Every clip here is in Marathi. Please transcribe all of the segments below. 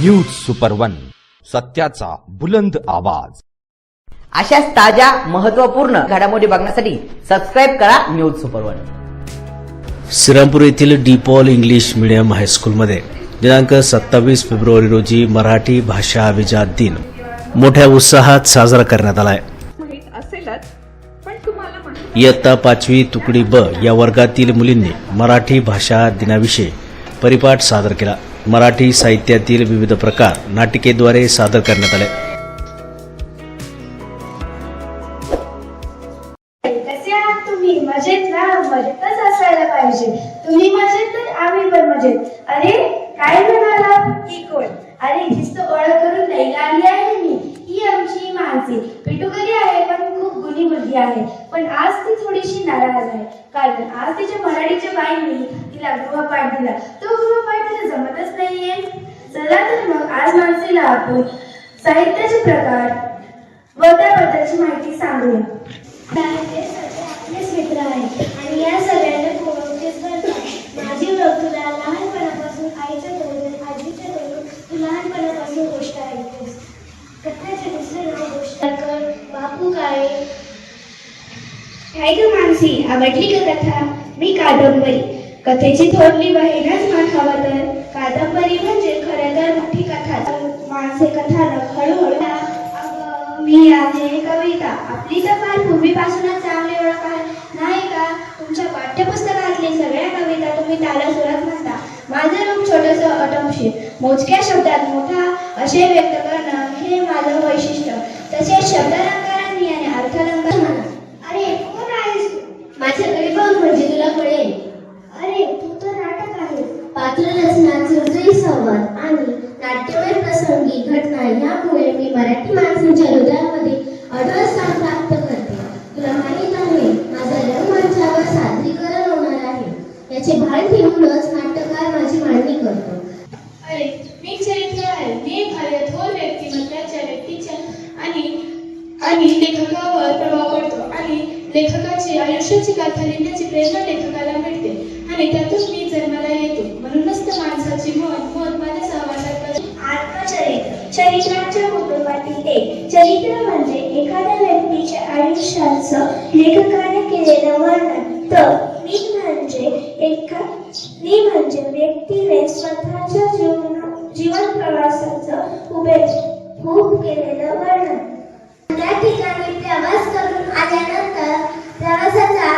न्यूज सुपर वन सत्याचा बुलंद आवाज. अशाच ताज्या महत्त्वपूर्ण घडामोडी बघण्यासाठी सबस्क्राईब करा न्यूज सुपर वन श्रीरामपूर येथील डीपॉल इंग्लिश मीडियम हायस्कूलमध्ये दिनांक सत्तावीस फेब्रुवारी रोजी मराठी भाषा अभिजात दिन. मोठ्या उत्साहात साजरा करण्यात आलाय. माहीत असेलच पण तुम्हाला माहीत इयत्ता पाचवी तुकडी ब या वर्गातील मुलींनी मराठी भाषा दिनाविषयी परिपाठ सादर केला. मराठी साहित्यातील विविध प्रकार नाटिकेद्वारे सादर करण्यात आले. अरे काय म्हणाला कोण? अरे ओळख करून आली आहे मी. ही आमची माणसे. पिटू कधी आहे? मुलगी आहे. पण आज ती थोडीशी नाराज आहे. कारण आज तिच्या मराठीच्या बाईंनी तिला गृहपाठ दिला तो गृहपाठ तिला जमतच नाहीये. चला तर मग आज मानसीला आपण साहित्याचे प्रकार व त्याबद्दलची माहिती सांगूया. ते सगळे आपलेच मित्र आहे. आणि या सगळ्यांना ओळखतेच बरं माझी ओळख तुला लहानपणापासून आईच्या तोंडून आजीच्या तोंडून तू लहानपणापासून गोष्ट ऐकतेस. कथाचे दुसरे नाव गोष्ट कर. बापू काळे काय ग मानसी आवडली का कथा? मी कादंबरी. कथेची थोरली बहीणच मान तर कादंबरी म्हणजे खरं तर मोठी कथा. माणसे कथा हळूहळू मी आहे कविता. आपली तर फार पूर्वीपासूनच चांगली ओळख आहे नाही का? तुमच्या पाठ्यपुस्तकातली सगळ्या कविता तुम्ही त्याला सुरत म्हणता माझं रूप छोटस अटमशीर मोजक्या शब्दात मोठा असे व्यक्त करणं हे माझं वैशिष्ट्य. तसेच शब्दालंकारांनी आणि अर्थालंकार म्हणा अरे कोण आहेस तू? माझ्याकडे बघ म्हणजे तुला कळेल अरे तू तर नाटक आहे पात्र रचना चुरचुरी संवाद आणि नाट्यमय प्रसंगी घटना यामुळे मी मराठी माणसांच्या हृदयामध्ये अढळ स्थान प्राप्त करते. तुला माहीत आहे माझा रंगमंचावर सादरीकरण होणार आहे. याचे भान ठेवूनच नाट्यकार माझी मांडणी करतो. अरे मी चरित्र आहे. मी एखाद्या थोर व्यक्तिमत्वाच्या व्यक्तीच्या आणि आणि लेखकावर प्रभाव पडतो. आणि लेखकाची आयुष्याची गाथा लिहिण्याची प्रेरणा लेखकाला मिळते. आणि त्यातून मी जन्माला येतो. म्हणूनच तर माणसाची मन मन माझ्या सहवासात करते. आत्मचरित्र. एक चरित्र म्हणजे एखाद्या व्यक्तीच्या आयुष्याचं लेखकाने केलेलं वर्णन. तर मी म्हणजे एका मी म्हणजे व्यक्तीने स्वतःच्या जीवन जीवन प्रवासाचं उभे खूप केलेलं वर्णन. त्या ठिकाणी प्रवास करून आल्यानंतर प्रवासाचा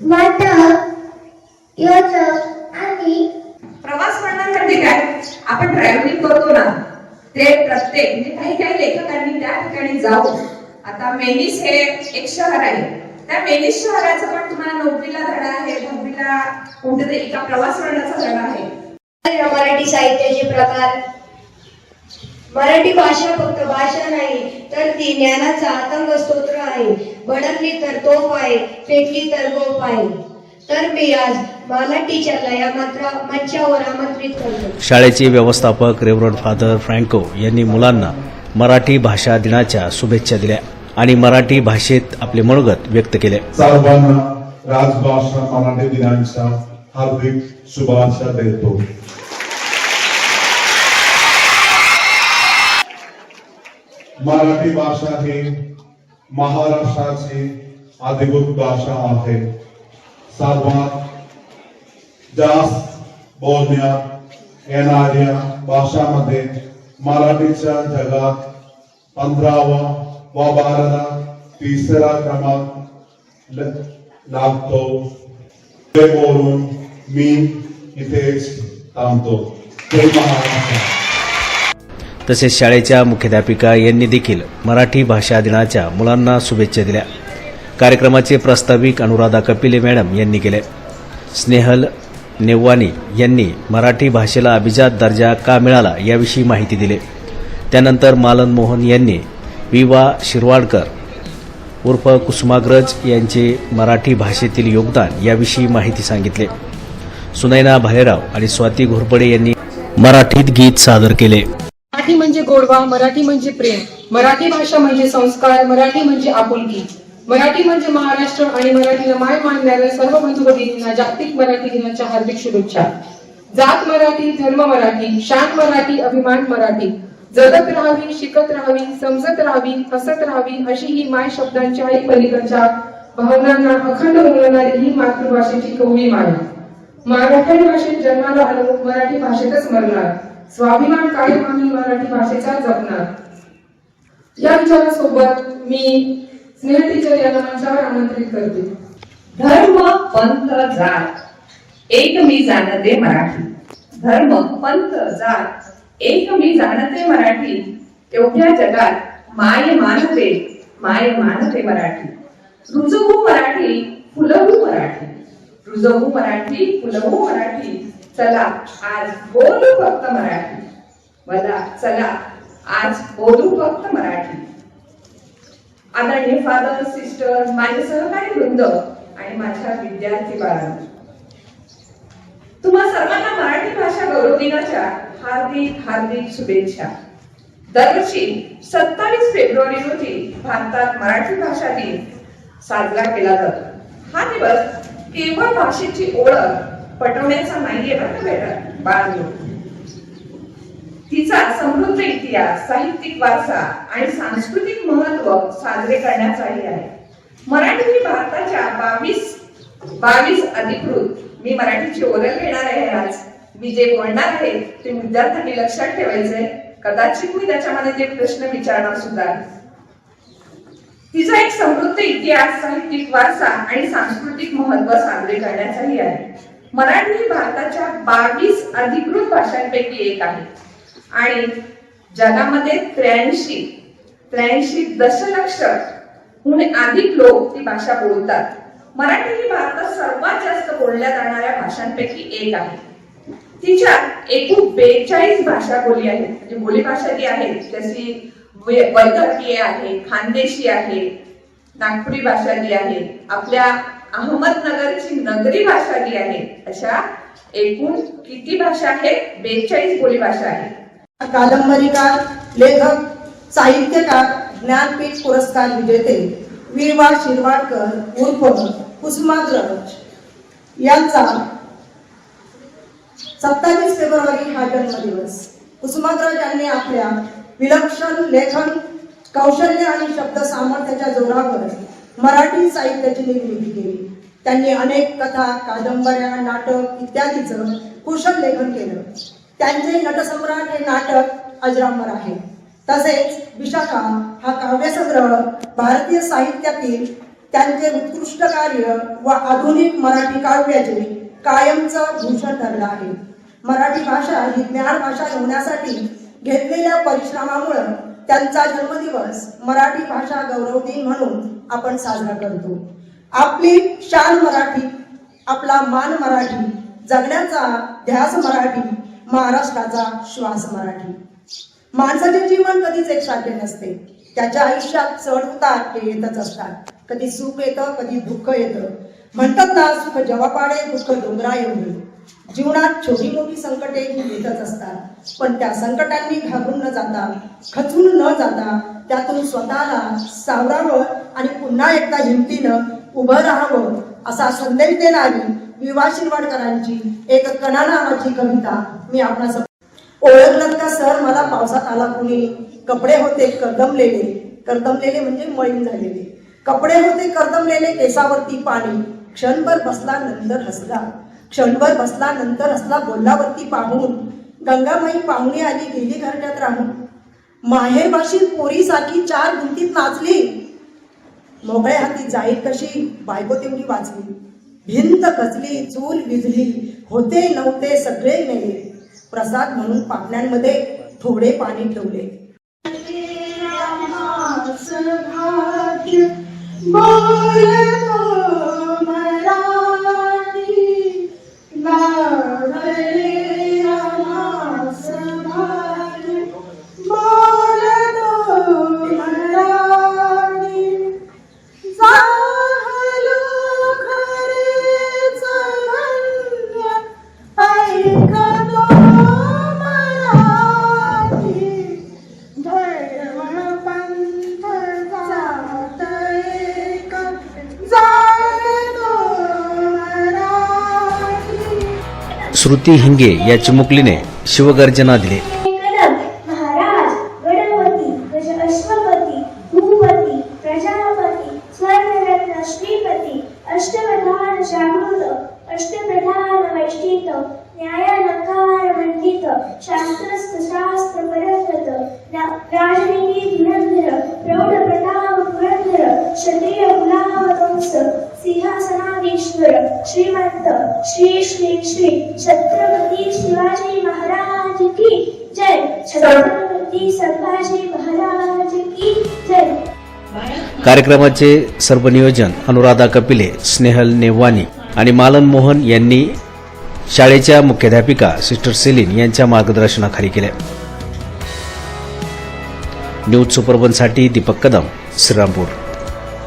वाटप योजक आणि प्रवास वर्णन म्हणजे काय? आपण ट्रॅव्हलिंग करतो ना. ते प्रत्येक म्हणजे काही काही लेखकांनी त्या ठिकाणी जाऊन आता मेनिस हे एक शहर आहे. त्या मेनिस शहराचं पण तुम्हाला नोकरीला धडा आहे. नोकरीला कुठेतरी एका प्रवास करण्याचा धडा आहे. मराठी साहित्याचे प्रकार. मराठी भाषा फक्त भाषा नाही तर ती ज्ञानाचा आतंक स्तोत्र आहे. भडकली तर तोफ आहे फेकली तर गोप आहे. तर मी आज मला टीचरला या मात्र मंचावर आमंत्रित करतो. शाळेचे व्यवस्थापक रेव्हरंड फादर फ्रँको यांनी मुलांना मराठी भाषा दिनाच्या शुभेच्छा दिल्या आणि मराठी भाषेत आपले मनोगत व्यक्त केले. सर्वांना राजभाषा मराठी दिनांच्या हार्दिक शुभाशा देतो. मराठी भाषा ही महाराष्ट्राची अधिकृत भाषा आहे. सर्वात जास्त बोलण्यात येणाऱ्या भाषामध्ये मराठीच्या जगात पंधरावा व बाराला तिसरा क्रमांक लागतो ते बोलून मी इथेच थांबतो ते महाराष्ट्र तसेच शाळेच्या मुख्याध्यापिका यांनी देखील मराठी भाषा दिनाच्या मुलांना शुभेच्छा दिल्या. कार्यक्रमाचे प्रास्ताविक अनुराधा कपिले मॅडम यांनी केले. स्नेहल नेवानी यांनी मराठी भाषेला अभिजात दर्जा का मिळाला याविषयी माहिती दिली. त्यानंतर मालन मोहन यांनी विवा शिरवाडकर उर्फ कुसुमाग्रज यांचे मराठी भाषेतील योगदान याविषयी माहिती सांगितले. सुनैना भालेराव आणि स्वाती घोरपडे यांनी मराठीत गीत सादर केले. मराठी म्हणजे गोडवा मराठी म्हणजे प्रेम मराठी भाषा म्हणजे संस्कार मराठी म्हणजे आपुलकी. मराठी म्हणजे महाराष्ट्र आणि मराठीला माय मानणाऱ्या सर्व बंधू भगिनींना जागतिक मराठी दिनाच्या हार्दिक शुभेच्छा. जात मराठी धर्म मराठी शान मराठी अभिमान मराठी. जगत राहावी शिकत राहावी समजत राहावी हसत राहावी अशी ही माय शब्दांच्याही पलीकडच्या भावनांना अखंड उमलणारी ही मातृभाषेची कवळी माया मराठी भाषेत जन्माला आलो मराठी भाषेतच मरणार. स्वाभिमान कायम आम्ही मराठी भाषेचा जपणार. या विचारासोबत मी स्नेह टीचर मंचावर आमंत्रित करते. धर्म पंथ जात. एक मी जाणते मराठी. धर्म पंथ जात. एक मी जाणते मराठी. एवढ्या जगात माय मानते माय मानते मराठी. रुजवू मराठी फुलवू मराठी. रुजवू मराठी फुलवू मराठी. चला आज बोलू फक्त मराठी. मला चला आज बोलू फक्त मराठी. आदरणीय फादर सिस्टर माझे सहकारी वृंद आणि माझ्या विद्यार्थी बाळांना. तुम्हा सर्वांना मराठी भाषा गौरव दिनाच्या हार्दिक हार्दिक शुभेच्छा. दरवर्षी सत्तावीस फेब्रुवारी रोजी भारतात मराठी भाषा दिन साजरा केला जातो. हा दिवस केवळ भाषेची ओळख पटवण्याचा नाहीये बरं का बेटा बाळांनो? तिचा समृद्ध इतिहास साहित्यिक वारसा आणि सांस्कृतिक महत्त्व साजरे करण्याचाही आहे. मराठी ही भारताच्या बावीस बावीस अधिकृत. मी मराठीची ओरल घेणार आहे आज. मी जे बोलणार आहे ते विद्यार्थ्यांनी लक्षात ठेवायचंय. कदाचित मी त्याच्यामध्ये ते प्रश्न विचारणार सुद्धा तिचा एक समृद्ध इतिहास साहित्यिक वारसा आणि सांस्कृतिक महत्त्व साजरे करण्याचाही आहे. मराठी ही भारताच्या बावीस अधिकृत भाषांपैकी एक आहे. आणि जगामध्ये त्र्याऐंशी त्र्याऐंशी दशलक्ष हून अधिक लोक ती भाषा बोलतात. मराठी ही भारतात सर्वात जास्त बोलल्या जाणाऱ्या भाषांपैकी एक आहे. तिच्या एकूण बेचाळीस भाषा बोली आहेत. म्हणजे बोली भाषा जी आहे तशी वैद्यकीय आहे खानदेशी आहे नागपुरी भाषा जी आहे आपल्या अहमदनगरची नगरी भाषा जी आहे अशा एकूण किती भाषा आहेत? बेचाळीस बोली भाषा कादंबरीकार लेखक साहित्यकार ज्ञानपीठ पुरस्कार विजेते वीरवा शिरवाडकर उर्फ कुसुमाग्रज यांचा सत्तावीस फेब्रुवारी हा जन्मदिवस. कुसुमाग्रज यांनी आपल्या विलक्षण लेखन कौशल्य आणि शब्द सामर्थ्याच्या जोरावर मराठी साहित्याची निर्मिती केली. त्यांनी अनेक कथा कादंबऱ्या नाटक इत्यादीचं कुशल लेखन केलं. त्यांचे नटसम्राट हे नाटक अजरामर आहे. तसेच विशाखा हा काव्यसंग्रह भारतीय साहित्यातील त्यांचे उत्कृष्ट कार्य व आधुनिक मराठी काव्याचे कायमचं भूषण ठरलं आहे. मराठी भाषा ही ज्ञान भाषा होण्यासाठी घेतलेल्या परिश्रमामुळं त्यांचा जन्मदिवस मराठी भाषा गौरव दिन म्हणून आपण साजरा करतो. आपली शान मराठी आपला मान मराठी जगण्याचा ध्यास मराठी महाराष्ट्राचा श्वास मराठी. माणसाचे जीवन कधीच एकसारखे नसते. त्याच्या आयुष्यात चढ उतार हे येतच असतात. कधी सुख येतं कधी दुःख येतं. म्हणतात ना सुख जवापाडे दुःख डोंगरा एवढे जीवनात छोटी मोठी संकटे ही येतच असतात. पण त्या संकटांनी घाबरून न जाता खचून न जाता त्यातून स्वतःला सावरावं आणि पुन्हा एकदा हिमतीनं उभं राहावं असा संदेश देणारी विवा शिरवाडकरांची एक कणा नावाची कविता मी आपणास ओळखलं का सर? मला पावसात आला कुणी कपडे होते कर्दमलेले. कर्दमलेले म्हणजे मळीन झालेले. कपडे होते कर्दमलेले केसावरती पाणी. क्षणभर बसला नंतर हसला. क्षणभर बसला नंतर हसला बोलल्यावरती पाहून. गंगामाई पाहुणे आली गेली घरट्यात राहून. माहेरवाशी पोरीसारखी चार भिंतीत नाचली. मोगळ्या हाती जाईल कशी? बायको तेवढी वाचली. भिंत कचली चूल विझली होते नव्हते सगळे मेले. प्रसाद म्हणून पापण्यांमध्ये थोडे पाणी ठेवले. भाग्य श्रुती हिंगे या चिमुकलीने शिवगर्जना दिली. शास्त्र कार्यक्रमाचे सर्व नियोजन अनुराधा कपिले स्नेहल नेवानी आणि मालन मोहन यांनी शाळेच्या मुख्याध्यापिका सिस्टर सेलिन यांच्या मार्गदर्शनाखाली केले न्यूज सुपरबनसाठी दीपक कदम श्रीरामपूर.